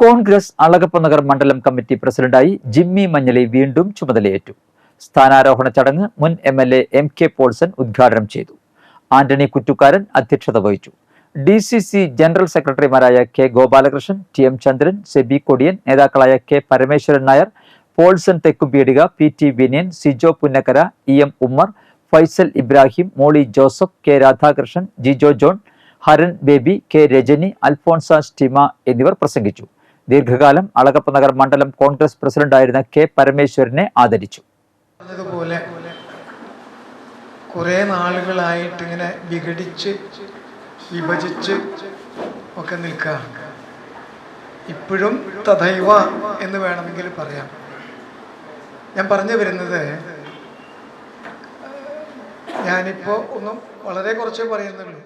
കോൺഗ്രസ് അളകപ്പ നഗർ മണ്ഡലം കമ്മിറ്റി പ്രസിഡന്റായി ജിമ്മി മഞ്ഞളി വീണ്ടും ചുമതലയേറ്റു. സ്ഥാനാരോഹണ ചടങ്ങ് മുൻ M L A M K Paulson ഉദ്ഘാടനം ചെയ്തു. ആന്റണി കുറ്റുകാരൻ അധ്യക്ഷത വഹിച്ചു. ഡി സി സി ജനറൽ സെക്രട്ടറിമാരായ K Gopalakrishnan T M Chandran Sebi Kodiyan നേതാക്കളായ K Parameswaran Nair Paulson Thekkumpeedika P T Vinayan Sijo Punnakkara E M Ummer Faisal Ibrahim Molly Joseph K Radhakrishnan Jijo John Haran Baby K Rajani Alphonsa Stima എന്നിവർ പ്രസംഗിച്ചു. ദീർഘകാലം അളകപ്പനഗർ മണ്ഡലം കോൺഗ്രസ് പ്രസിഡന്റായിരുന്ന K പരമേശ്വരനെ ആദരിച്ചു. പറഞ്ഞതുപോലെ കുറേ നാളുകളായിട്ട് ഇങ്ങനെ വിഘടിച്ച് വിഭജിച്ച് ഒക്കെ നിൽക്കുക ഇപ്പോഴും തഥൈവ എന്ന് വേണമെങ്കിൽ പറയാം. ഞാൻ പറഞ്ഞു വരുന്നത് ഞാനിപ്പോൾ ഒന്നും വളരെ കുറച്ചേ പറയുന്നുള്ളൂ.